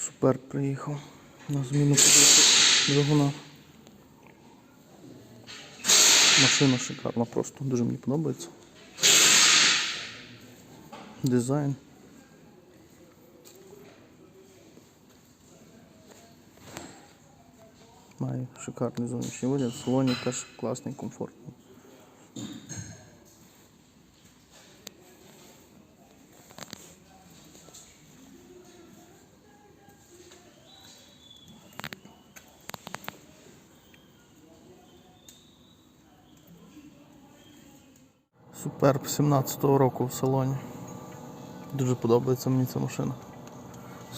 Супер приїхав на зміну двигуна. Машина шикарна просто, дуже мені подобається. Дизайн. Має шикарний зовнішній вигляд, в салоні теж класний, комфортний. Суперб 17-го року в салоні. Дуже подобається мені ця машина.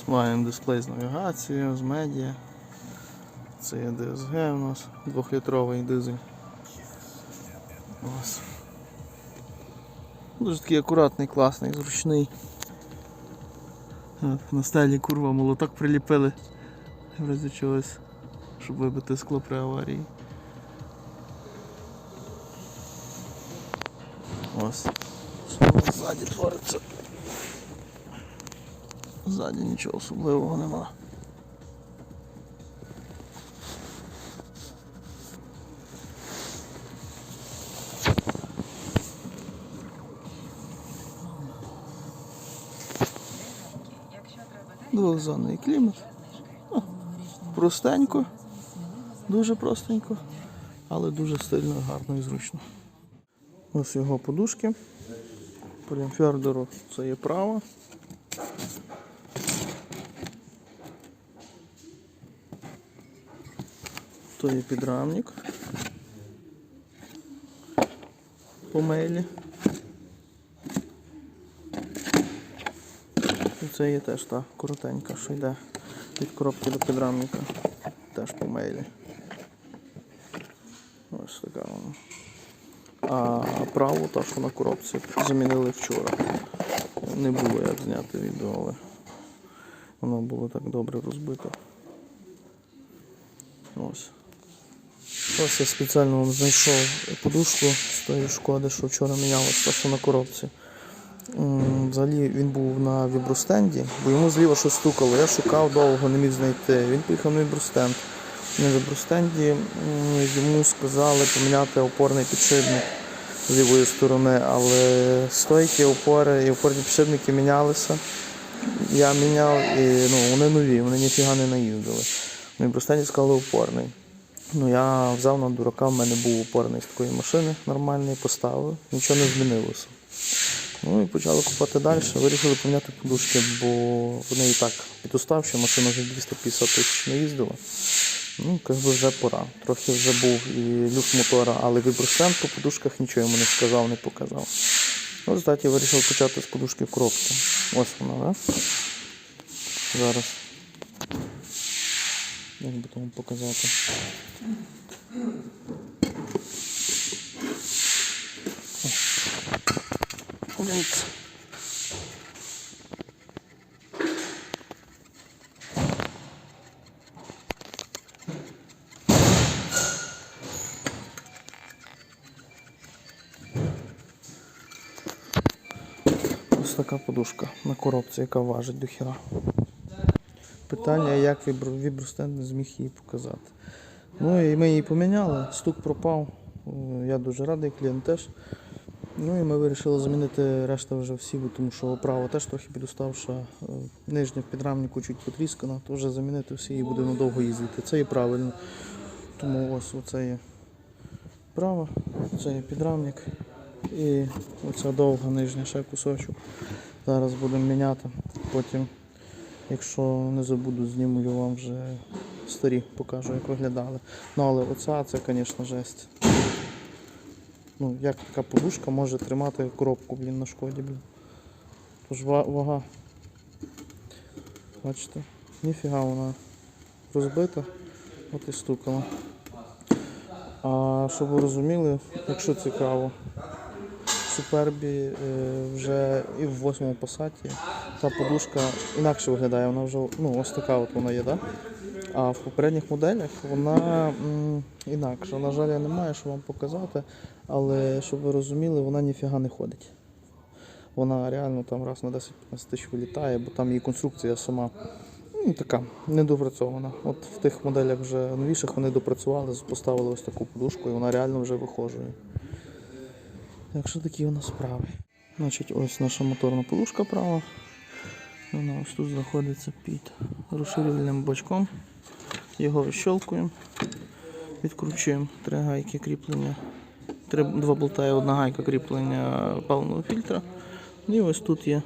Маємо дисплей з навігацією, з медіа. Це є DSG у нас, 2-літровий дизель. Ось. Дуже такий акуратний, класний, зручний. От, На стелі курва молоток приліпили в разі чогось, щоб вибити скло при аварії. Ось. Що ззаді твориться? Ззаді нічого особливого нема. Двохзонний клімат. О, Простенько, дуже простенько, але дуже стильно, гарно і зручно. Ось його подушки. Полімфердеру це є право. То є підрамник. По мейлі. І це є теж та коротенька, що йде від коробки до підрамника. Теж по мейлі. Ось така вона. А праву, та що на коробці, замінили вчора. Не було як зняти відео, але воно було так добре розбито. Ось. Ось я спеціально вам знайшов подушку з тої шкоди, що вчора мінялося, та що на коробці. Взагалі він був на вібростенді, бо йому зліва щось стукало. Я шукав довго, не міг знайти. Він поїхав на вібростенд. На вібростенді йому сказали поміняти опорний підшипник з лівої сторони, але стойки, опори і опорні підшипники мінялися. Я міняв і ну, вони нові, вони ніфіга не наїздили. На вібростенді сказали опорний. Ну я взяв на дурака, в мене був опорний з такої машини нормальний, поставив, нічого не змінилося. Ну і почали купати далі. Вирішили поміняти подушки, бо вони і так підуставші, машина вже 250 тисяч не Ну, якби вже пора. Трохи вже був і люфт мотора, але вібростенд по подушках нічого йому не сказав, не показав. Ну, в вирішив почати з подушки коробки. Ось вона, так? Зараз. Як би тому показати? Дивіться. Ось така подушка на коробці, яка важить до хіра. Питання, як вібр- вібростенд не зміг її показати. Ну і ми її поміняли, стук пропав. Е, Я дуже радий, клієнт теж. Ну і ми вирішили замінити решта вже всі, тому що право теж трохи підуставша, е, нижня в підрамнику чуть потріскана, то вже замінити всі і буде надовго їздити. Це і правильно. Тому ось оце є право, це є підрамник і оця довга нижня ще кусочок. Зараз будемо міняти. Потім, якщо не забуду, зніму я вам вже старі, покажу, як виглядали. Ну але оця це, звісно, жесть. Ну, як така подушка може тримати коробку, блін, на шкоді, блін. Тож вага. Бачите? Ніфіга вона розбита, от і стукала. А щоб ви розуміли, якщо цікаво, Супербі е, вже і в восьмому пасаті та подушка інакше виглядає, вона вже ну, ось така от вона є, да? А в попередніх моделях вона інакша. На жаль, я не маю що вам показати, але щоб ви розуміли, вона ніфіга не ходить. Вона реально там раз на 10-15 тисяч вилітає, бо там її конструкція сама Ну, така недопрацьована. От в тих моделях вже новіших вони допрацювали, поставили ось таку подушку і вона реально вже вихожує. Так що такі у нас справи. Значить, ось наша моторна подушка права. Вона ось тут знаходиться під розширювальним бачком. Його відщелкуємо, відкручуємо три гайки кріплення, три, два болта і одна гайка кріплення паливного фільтра. І ось тут є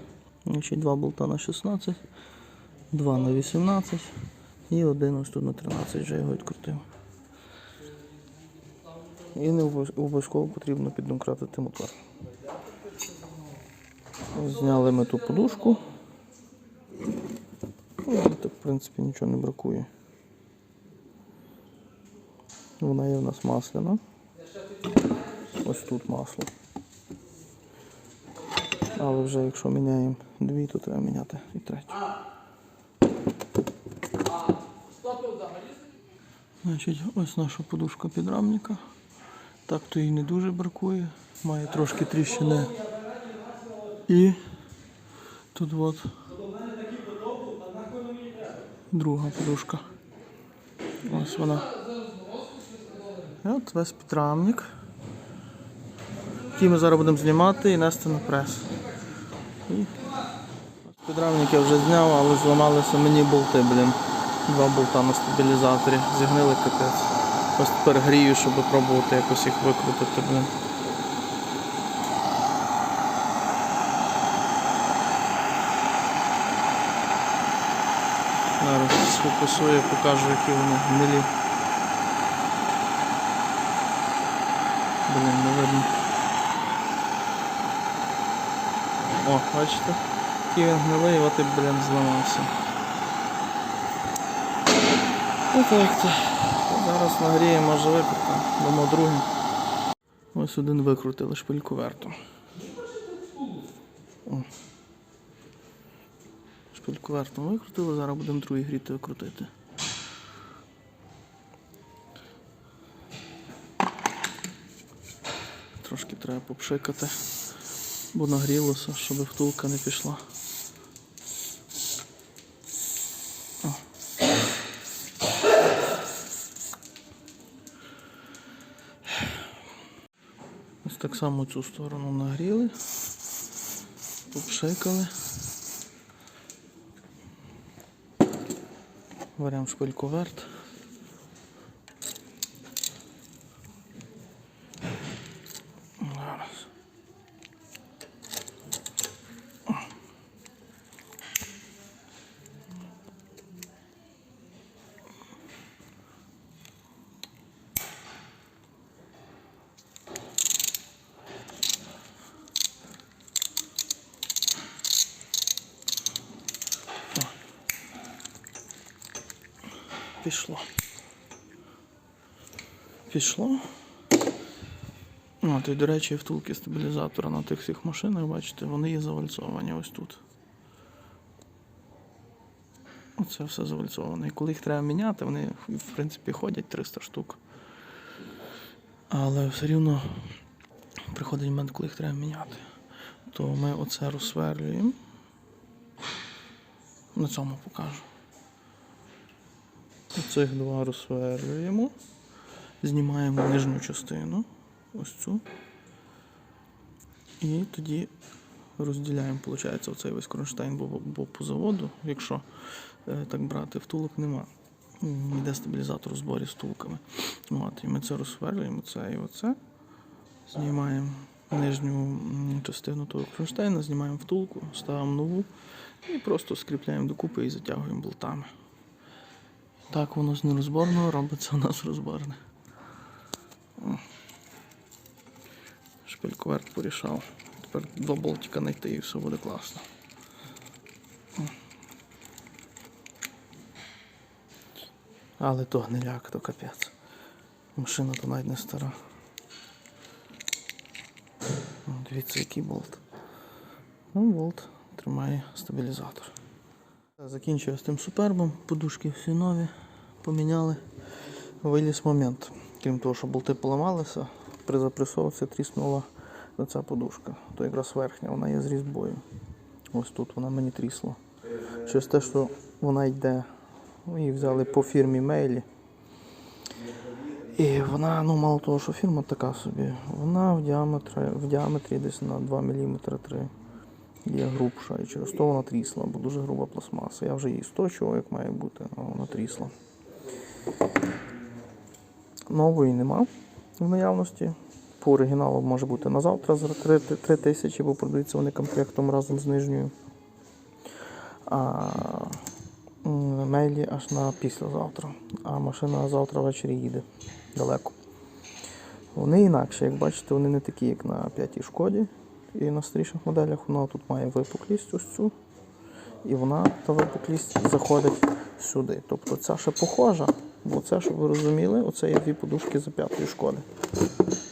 значить, два болта на 16, два на 18 і один ось тут на 13 вже його відкрутив. І не обов'язково потрібно піддомкратити мотор. Зняли ми ту подушку. Ну, так, в принципі, нічого не бракує. Вона є в нас масляна. Ось тут масло. Але вже якщо міняємо дві, то треба міняти і третю. Значить, ось наша подушка підрамника. Так то їй не дуже бракує. Має трошки тріщини. І тут от друга подушка. Ось вона. І от весь підрамник. Який ми зараз будемо знімати і нести на прес. І Підрамник я вже зняв, але зламалися мені болти, блін. Два болта на стабілізаторі. Зігнили капець. Ось тепер грію, щоб пробувати якось їх викрутити, блін. Зараз сфокусую, покажу, які вони гнилі. Блін, не видно. О, бачите? Який він гнилий, от і, блін, зламався. Ну. Зараз нагріємо, може викрутимо. Дамо другий. Ось один викрутили шпильку верту. Шпильку верту викрутили, зараз будемо другий гріти викрутити. Трошки треба попшикати, бо нагрілося, щоб втулка не пішла. Так само цю сторону нагріли, попшикали. Беремо шпильку верт. Пішло. Пішло. От, і, до речі, втулки стабілізатора на тих всіх машинах, бачите, вони є завальцовані ось тут. Оце все завальцоване. І коли їх треба міняти, вони в принципі ходять 300 штук. Але все рівно приходить момент, коли їх треба міняти. То ми оце розсверлюємо. На цьому покажу. Оцих два розсверлюємо. Знімаємо нижню частину. Ось цю. І тоді розділяємо, виходить, оцей весь кронштейн, бо, бо по заводу, якщо е, так брати, втулок нема. Йде стабілізатор у зборі з втулками. От, і ми це розсверлюємо, це і оце. Знімаємо нижню частину того кронштейна, знімаємо втулку, ставимо нову і просто скріпляємо докупи і затягуємо болтами. Так воно з нерозборного робиться у нас розборне. О. Шпильковерт порішав. Тепер два болтика знайти і все буде класно. Але то гниляк, то капець. Машина то навіть не стара. Дивіться, який болт. Ну, болт тримає стабілізатор. Закінчую з тим супербом, подушки всі нові, поміняли. Виліз момент. Крім того, що болти поламалися, при запресовці тріснула ця подушка. То якраз верхня, вона є з різьбою. Ось тут вона мені трісла. Через те, що вона йде Її взяли по фірмі Мейлі. І вона, ну мало того, що фірма така собі, вона в діаметрі, в діаметрі десь на 2 мм 3 є грубша. І через то вона трісла, бо дуже груба пластмаса. Я вже її сточував, як має бути, а вона трісла. Нової нема в наявності. По оригіналу може бути на завтра за 3, 3 тисячі, бо продаються вони комплектом разом з нижньою. А мейлі аж на післязавтра. А машина завтра ввечері їде далеко. Вони інакші, як бачите, вони не такі, як на п'ятій шкоді і на старіших моделях. Вона тут має випуклість ось цю. І вона, та випуклість, заходить сюди. Тобто ця ще похожа, бо це, щоб ви розуміли, оце є дві подушки за п'ятої шкоди.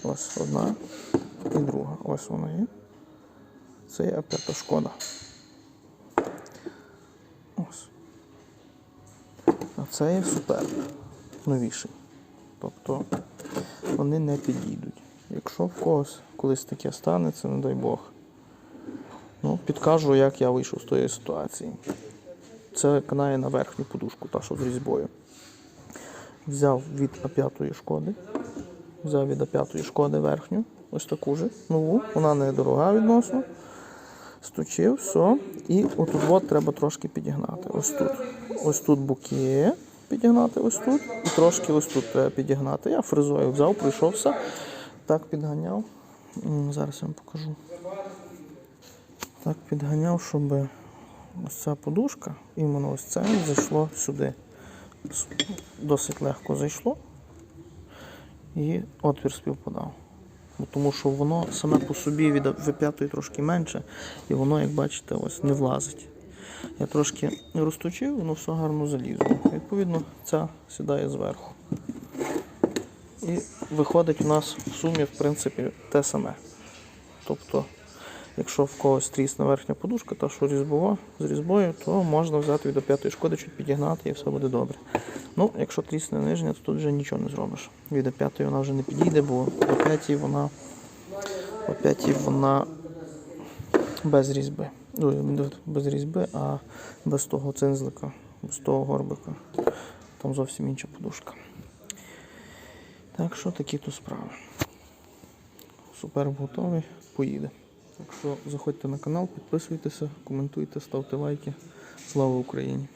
Ось одна і друга. Ось вона є. Це є п'ята шкода. Ось. А це є супер новіший. Тобто вони не підійдуть. Якщо в когось колись таке станеться, не дай Бог. Ну, підкажу, як я вийшов з тої ситуації. Це канає на верхню подушку, та що з різьбою. Взяв від А5 шкоди. Взяв від А5 шкоди верхню, ось таку же, нову, вона не дорога відносно. Стучив, все. І отут от треба трошки підігнати. Ось тут. Ось тут боки підігнати, ось тут. І трошки ось тут треба підігнати. Я фрезою взяв, пройшовся, так підганяв. Зараз я вам покажу. Так підганяв, щоб ось ця подушка, іменно ось це зайшло сюди. Досить легко зайшло. І отвір співпадав. Тому що воно саме по собі V5 трошки менше, і воно, як бачите, ось не влазить. Я трошки розточив, воно все гарно залізло. Відповідно, ця сідає зверху. І виходить у нас в сумі, в принципі, те саме. Тобто, якщо в когось трісне верхня подушка, та що різьбова з різьбою, то можна взяти від п'ятої шкоди, чуть підігнати і все буде добре. Ну, якщо трісне нижня, то тут вже нічого не зробиш. Від п'ятої вона вже не підійде, бо до п'ятій вона, по вона без різьби. Без різьби, а без того цинзлика, без того горбика. Там зовсім інша подушка. Так що такі то справи. Супер готовий, поїде. Так що заходьте на канал, підписуйтеся, коментуйте, ставте лайки. Слава Україні!